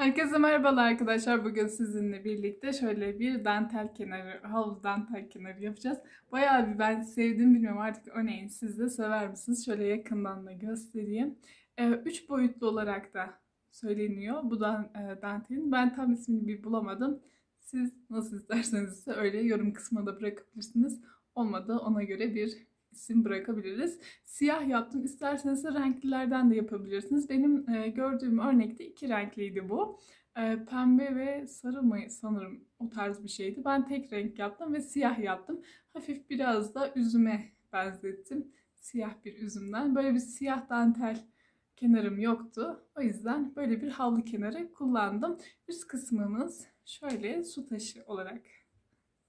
Herkese merhabalar arkadaşlar. Bugün sizinle birlikte şöyle bir dantel kenarı, havlu dantel kenarı yapacağız. Bayağı bir ben sevdim bilmiyorum artık örneğin siz de sever misiniz? Şöyle yakından da göstereyim. Ee, üç boyutlu olarak da söyleniyor bu dan, e, dantelin. Ben tam ismini bir bulamadım. Siz nasıl isterseniz öyle yorum kısmına da bırakabilirsiniz. Olmadı ona göre bir isim bırakabiliriz. Siyah yaptım. İsterseniz de renklilerden de yapabilirsiniz. Benim e, gördüğüm örnekte iki renkliydi bu. E, pembe ve sarı mı sanırım o tarz bir şeydi. Ben tek renk yaptım ve siyah yaptım. Hafif biraz da üzüme benzettim. Siyah bir üzümden. Böyle bir siyah dantel kenarım yoktu. O yüzden böyle bir havlu kenarı kullandım. Üst kısmımız şöyle su taşı olarak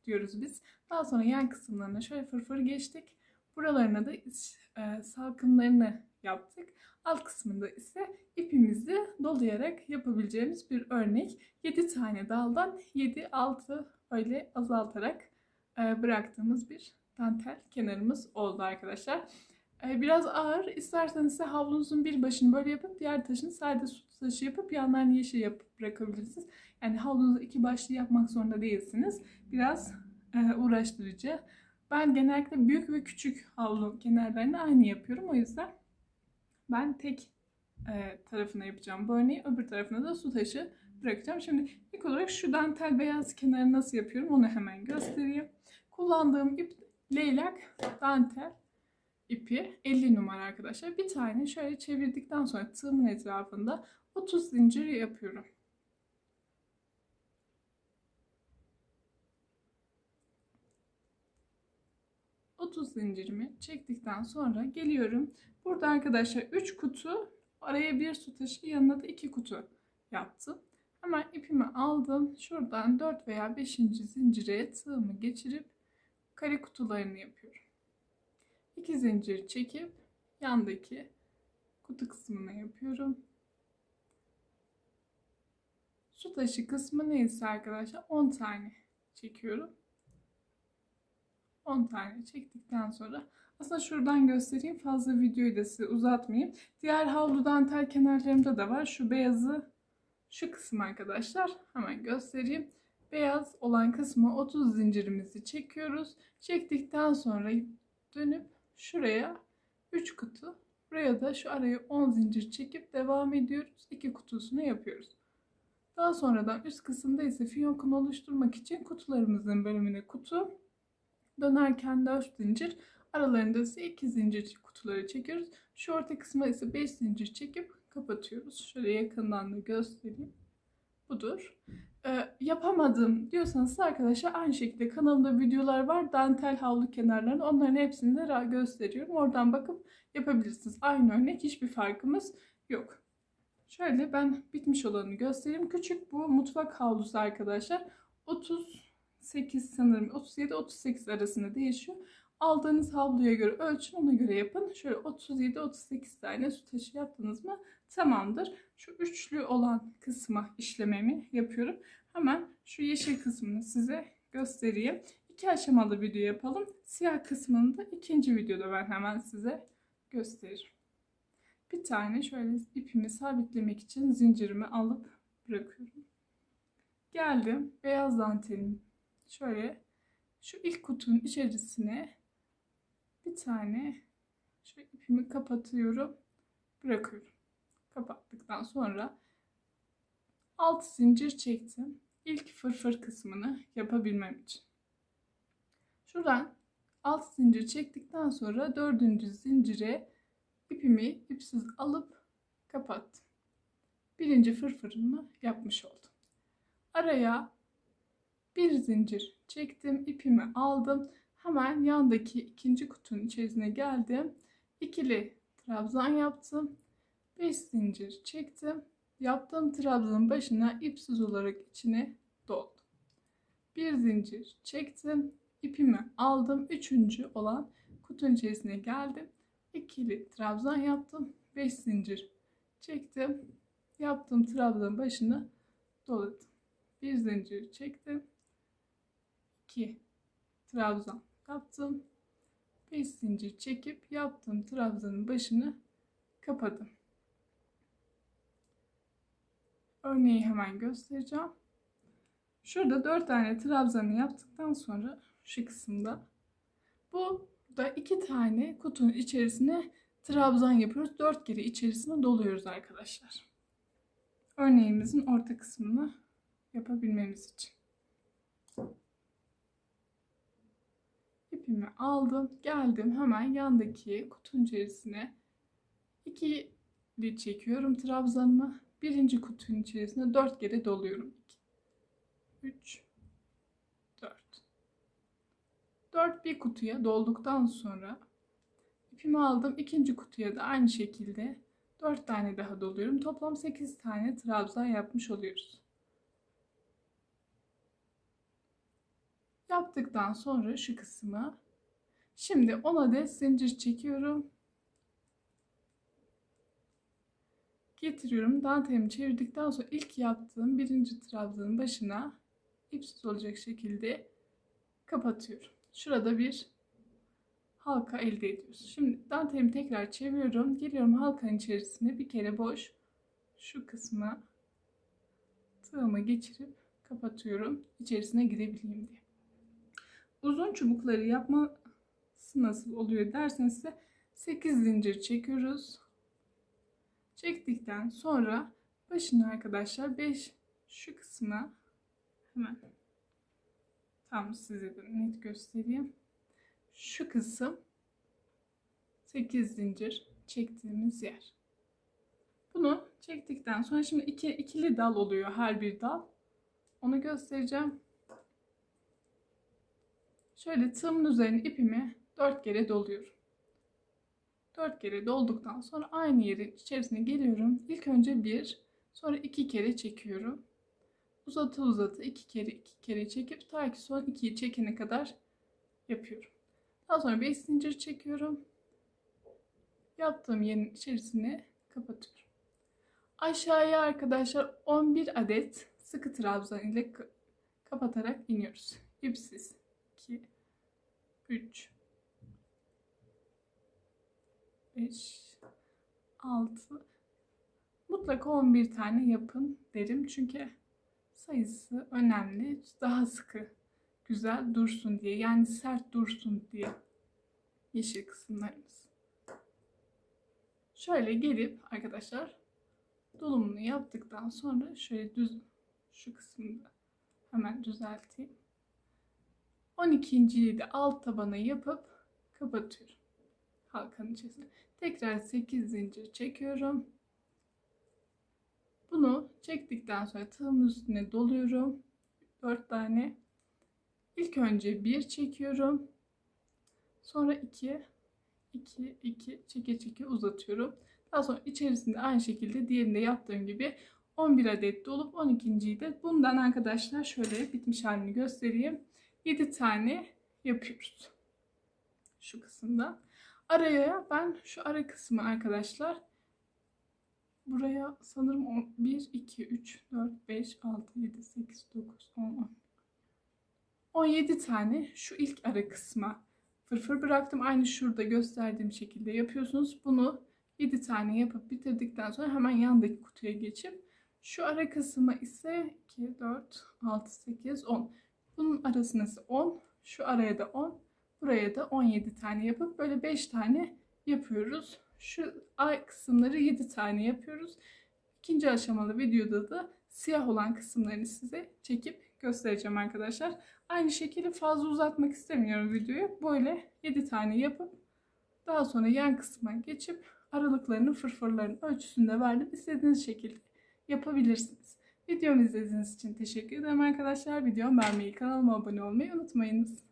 diyoruz biz. Daha sonra yan kısımlarına şöyle fırfır geçtik. Buralarına da iç, e, salkımlarını yaptık. Alt kısmında ise ipimizi dolayarak yapabileceğimiz bir örnek. 7 tane daldan 7-6 öyle azaltarak e, bıraktığımız bir dantel kenarımız oldu arkadaşlar. E, biraz ağır. İsterseniz ise havlunuzun bir başını böyle yapıp diğer taşını sade su taşı yapıp yanlarını yeşil yapıp bırakabilirsiniz. Yani havlunuzu iki başlı yapmak zorunda değilsiniz. Biraz e, uğraştırıcı. Ben genellikle büyük ve küçük havlu kenarlarını aynı yapıyorum. O yüzden ben tek e, tarafına yapacağım bu örneği. Öbür tarafına da su taşı bırakacağım. Şimdi ilk olarak şu dantel beyaz kenarı nasıl yapıyorum onu hemen göstereyim. Kullandığım ip leylak dantel ipi 50 numara arkadaşlar. Bir tane şöyle çevirdikten sonra tığımın etrafında 30 zincir yapıyorum. 30 zincirimi çektikten sonra geliyorum. Burada arkadaşlar 3 kutu araya bir su taşı yanına da 2 kutu yaptım. Hemen ipimi aldım. Şuradan 4 veya 5. zincire tığımı geçirip kare kutularını yapıyorum. 2 zincir çekip yandaki kutu kısmına yapıyorum. Su taşı kısmı neyse arkadaşlar 10 tane çekiyorum. 10 tane çektikten sonra aslında şuradan göstereyim fazla videoyu da size uzatmayayım. Diğer havlu dantel kenarlarımda da var. Şu beyazı şu kısım arkadaşlar hemen göstereyim. Beyaz olan kısmı 30 zincirimizi çekiyoruz. Çektikten sonra dönüp şuraya 3 kutu buraya da şu araya 10 zincir çekip devam ediyoruz. 2 kutusunu yapıyoruz. Daha sonradan üst kısımda ise fiyonkunu oluşturmak için kutularımızın bölümüne kutu Dönerken 4 zincir, aralarında ise 2 zincir kutuları çekiyoruz. Şu orta kısma ise 5 zincir çekip kapatıyoruz. Şöyle yakından da göstereyim. Budur. Ee, yapamadım diyorsanız arkadaşlar aynı şekilde kanalımda videolar var. Dantel havlu kenarlarını onların hepsini de gösteriyorum. Oradan bakıp yapabilirsiniz. Aynı örnek hiçbir farkımız yok. Şöyle ben bitmiş olanı göstereyim. Küçük bu mutfak havlusu arkadaşlar. 30 8 sanırım 37-38 arasında değişiyor. Aldığınız havluya göre ölçün ona göre yapın. Şöyle 37-38 tane su taşı yaptınız mı tamamdır. Şu üçlü olan kısma işlememi yapıyorum. Hemen şu yeşil kısmını size göstereyim. İki aşamalı video yapalım. Siyah kısmını da ikinci videoda ben hemen size gösteririm. Bir tane şöyle ipimi sabitlemek için zincirimi alıp bırakıyorum. Geldim. Beyaz dantelin şöyle şu ilk kutunun içerisine bir tane şu ipimi kapatıyorum. Bırakıyorum. Kapattıktan sonra alt zincir çektim. İlk fırfır kısmını yapabilmem için. Şuradan alt zincir çektikten sonra dördüncü zincire ipimi ipsiz alıp kapattım. Birinci fırfırımı yapmış oldum. Araya bir zincir çektim, ipimi aldım. Hemen yandaki ikinci kutunun içerisine geldim. İkili trabzan yaptım. 5 zincir çektim. Yaptığım trabzanın başına ipsiz olarak içine doldum. Bir zincir çektim. ipimi aldım. Üçüncü olan kutunun içerisine geldim. İkili trabzan yaptım. 5 zincir çektim. Yaptığım trabzanın başına doladım. Bir zincir çektim. 2 trabzan yaptım. 5 zincir çekip yaptığım trabzanın başını kapadım. örneği hemen göstereceğim. Şurada 4 tane trabzanı yaptıktan sonra şu kısımda bu da 2 tane kutunun içerisine trabzan yapıyoruz. 4 kere içerisine doluyoruz arkadaşlar. Örneğimizin orta kısmını yapabilmemiz için. İpimi aldım. Geldim hemen yandaki kutunun içerisine ikili çekiyorum trabzanımı. Birinci kutunun içerisine 4 kere doluyorum. 3 4 4 bir kutuya dolduktan sonra ipimi aldım. ikinci kutuya da aynı şekilde 4 tane daha doluyorum. Toplam 8 tane trabzan yapmış oluyoruz. Yaptıktan sonra şu kısmı şimdi 10 adet zincir çekiyorum. Getiriyorum. Dantelimi çevirdikten sonra ilk yaptığım birinci trabzanın başına ipsiz olacak şekilde kapatıyorum. Şurada bir halka elde ediyoruz. Şimdi dantelimi tekrar çeviriyorum. Geliyorum halkanın içerisine bir kere boş şu kısmı tığımı geçirip kapatıyorum. İçerisine girebileyim diye. Uzun çubukları yapması nasıl oluyor derseniz ise 8 zincir çekiyoruz. Çektikten sonra başına arkadaşlar 5 şu kısmına hemen tam size de net göstereyim. Şu kısım 8 zincir çektiğimiz yer. Bunu çektikten sonra şimdi iki, ikili dal oluyor her bir dal. Onu göstereceğim. Şöyle tığımın üzerine ipimi 4 kere doluyorum. 4 kere dolduktan sonra aynı yerin içerisine geliyorum. İlk önce 1, sonra 2 kere çekiyorum. Uzata uzata 2 kere 2 kere çekip ta ki son 2'yi çekene kadar yapıyorum. Daha sonra 5 zincir çekiyorum. Yaptığım yerin içerisine kapatıyorum. Aşağıya arkadaşlar 11 adet sıkı trabzan ile kapatarak iniyoruz. İpsiz. 2 3 5 6 mutlaka 11 tane yapın derim. Çünkü sayısı önemli. Daha sıkı güzel dursun diye. Yani sert dursun diye. Yeşil kısımlarımız. Şöyle gelip arkadaşlar dolumunu yaptıktan sonra şöyle düz şu kısımda hemen düzelteyim. 12.yi de alt tabana yapıp kapatıyorum. Halkanın içerisine. Tekrar 8 zincir çekiyorum. Bunu çektikten sonra tığımın üstüne doluyorum. 4 tane. İlk önce 1 çekiyorum. Sonra 2 2 2 çeke çeke uzatıyorum. Daha sonra içerisinde aynı şekilde diğerinde yaptığım gibi 11 adet dolup 12.yi de bundan arkadaşlar şöyle bitmiş halini göstereyim. 7 tane yapıyoruz. Şu kısımda. Araya ben şu ara kısmı arkadaşlar buraya sanırım 1, 2, 3, 4, 5, 6, 7, 8, 9, 10, 10. 17 tane şu ilk ara kısma fırfır bıraktım. Aynı şurada gösterdiğim şekilde yapıyorsunuz. Bunu 7 tane yapıp bitirdikten sonra hemen yandaki kutuya geçip şu ara kısmı ise 2, 4, 6, 8, 10. Bunun arasına ise 10. Şu araya da 10. Buraya da 17 tane yapıp böyle 5 tane yapıyoruz. Şu ay kısımları 7 tane yapıyoruz. İkinci aşamalı videoda da siyah olan kısımlarını size çekip göstereceğim arkadaşlar. Aynı şekilde fazla uzatmak istemiyorum videoyu. Böyle 7 tane yapıp daha sonra yan kısma geçip aralıklarını fırfırların ölçüsünde verdim. İstediğiniz şekilde yapabilirsiniz. Videomu izlediğiniz için teşekkür ederim arkadaşlar. Videomu beğenmeyi, kanalıma abone olmayı unutmayınız.